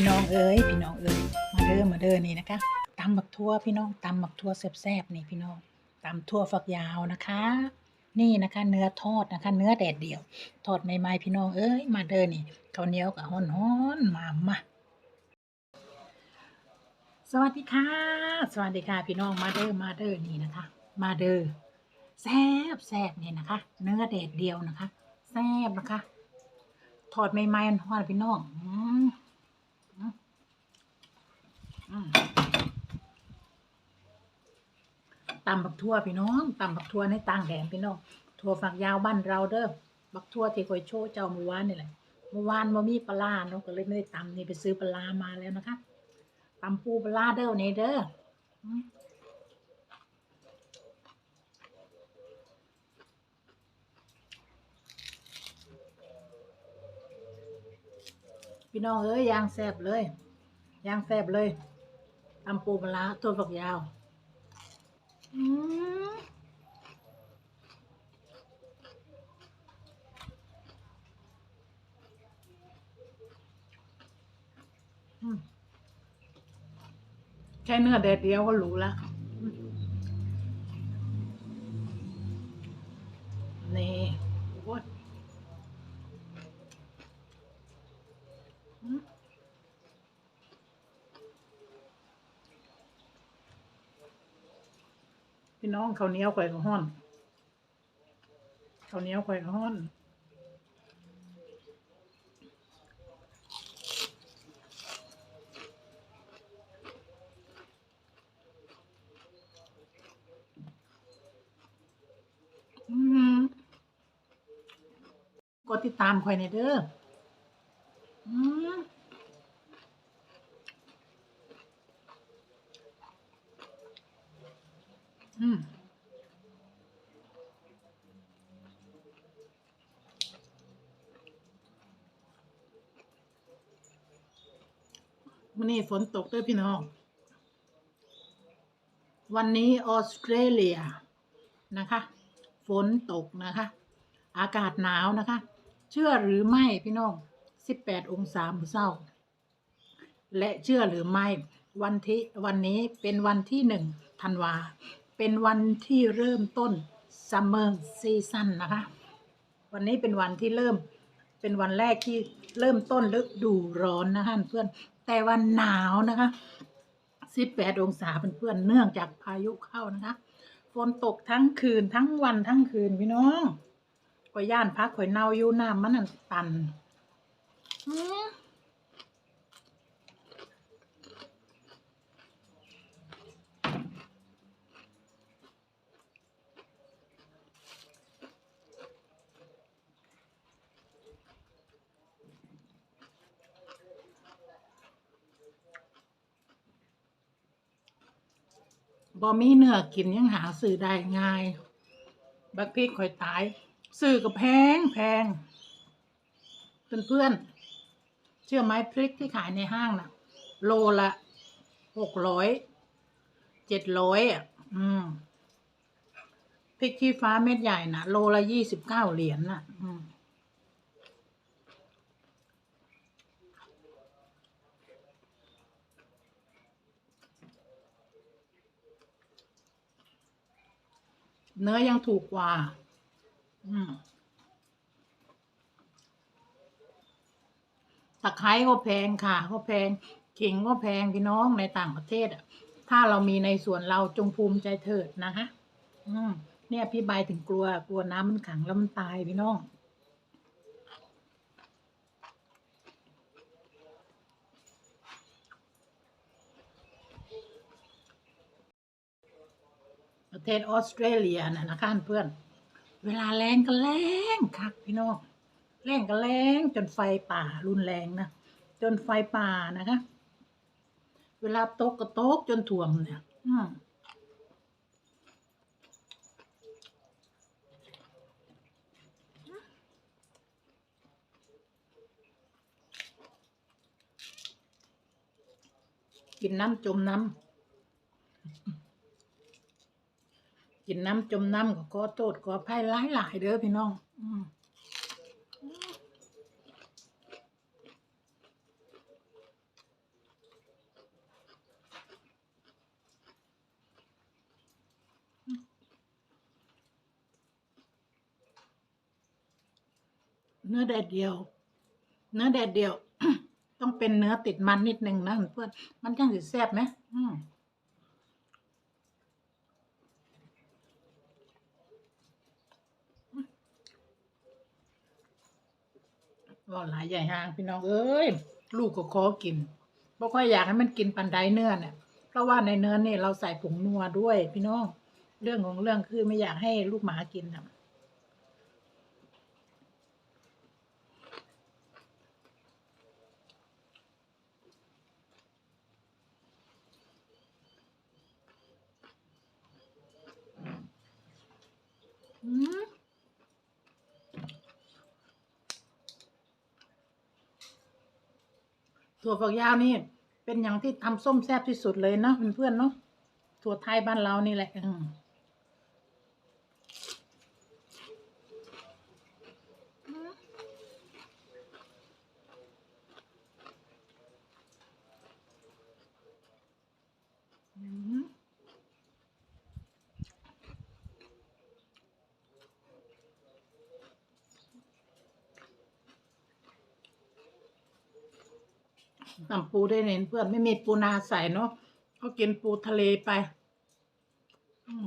พี่น้องเอ้ยพี่น้องเอ้ยมาเด้อมาเด้อนี่นะคะตำบักทั่วพี่น้องตำบักทั่วแซ่บๆนี่พี่น้องตำทั่วฝักยาวนะคะ นี่นะคะ เนื้อทอดนะคะ เนื้อแดดเดียว ทอดใหม่ๆพี่น้องเอ้ยมาเด้อนี่ข้าวเหนียวกับฮ้อนๆมามาสวัสดีค่ะ สวัสดีค่ะพี่น้องมาเด้อมาเด้อนี่นะคะ มาเด้อแซ่บแซ่บนี่นะคะ เนื้อแดดเดียวนะคะแซ่บนะคะ ทอดใหม่ๆฮ้อนพี่น้องอื ตำบักทั่วพี่น้องตำบักทั่วในต่างแดนพี่น้องทั่วฝักยาวบ้านเราเด้อบักทั่วที่คอยโชว์เจ้าเมื่อวานนี่แหละเมื่อวานบ่มีปลาเนาะก็เลยไม่ได้ตำนี่ไปซื้อปลามาแล้วนะคะตำปูปลาเด้อนี่เด้อพี่น้องเอ้ยยางแซบเลยยางแซบเลย ตำปูปลาร้าต้นฝักยาว อืมแค่เนื้อแดดเดียวก็รู้แล้วอืมนี่โอ้ยอืม พี่น้องข้าวเหนียวข่อยก็ห้อนข้าวเหนียวข่อยก็ห้อนอืมกดติดตามข่อยในเด้ออืม อืมวันนี้ฝนตกด้วยพี่น้อง วันนี้ออสเตรเลียนะคะ ฝนตกนะคะ อากาศหนาวนะคะ เชื่อหรือไม่พี่น้อง 18 องศามื้อเช้า และเชื่อหรือไม่วันที่วันนี้เป็นวันที่หนึ่งธันวา เป็นวันที่เริ่มต้นซัมเมอร์ซีซั่นนะคะ วันนี้เป็นวันที่เริ่มเป็นวันแรกที่เริ่มต้นฤดูร้อนนะคะเพื่อนแต่วันหนาวนะคะ18องศาเพื่อนเนื่องจากพายุเข้านะคะฝนตกทั้งคืนทั้งวันทั้งคืนพี่น้องข่อยย่านพักข่อยเน่าอยู่น้ำมันนั่นตันอืม บ่มีเนื้อกินยังหาซื้อได้ง่าย บักพริกข่อยตายซื้อก็แพงแพงเพื่อนเพื่อนเชื่อไหมพริกที่ขายในห้างน่ะ โลละหกร้อยเจ็ดร้อยอะ อืมพริกชี้ฟ้าเม็ดใหญ่น่ะ โลละยี่สิบเก้าเหรียญน่ะ อืม เนื้อยังถูกกว่า อืมตะไคร้ก็แพงค่ะ ก็แพงขิงก็แพงพี่น้องในต่างประเทศอะ ถ้าเรามีในส่วนเราจงภูมิใจเถิดนะคะอืมเนี่ยพี่ใบถึงกลัวกลัวน้ำมันขังแล้วมันตายพี่น้อง ประเทศออสเตรเลียนะนะคะเพื่อน เวลาแรงก็แรงคักพี่น้องแรงก็แรงจนไฟป่ารุนแรงนะจนไฟป่านะคะ เวลาตกก็ตกจนถ่วมเนี่ยอืมกินน้ำจมน้ำ กินน้ำจมน้ำก็ขอโทษขออภัยหลายๆเด้อพี่น้องเนื้อแดดเดียว เนื้อแดดเดียว ต้องเป็นเนื้อติดมันนิดนึงนะเพื่อน มันจังสิแซ่บไหมอืม ว่าหลายใหญ่หางพี่น้องเอ้ยลูกก็ขอกินบ่ค่อยอยากให้มันกินปันไดเนื้อเนี่ยเพราะว่าในเนื้อเนี่ยเราใส่ผงนัวด้วยพี่น้อง เรื่องของเรื่องคือไม่อยากให้ลูกหมากินนะอืม ถั่วฝักยาวนี่ เป็นอย่างที่ทำส้มแซ่บที่สุดเลยเนาะเพื่อนๆเนาะถั่วไทยบ้านเรานี่แหละอืมอืม ตำปูได้เน้นเพื่อนไม่มีปูนาใส่เนาะเขากินปูทะเลไป อืม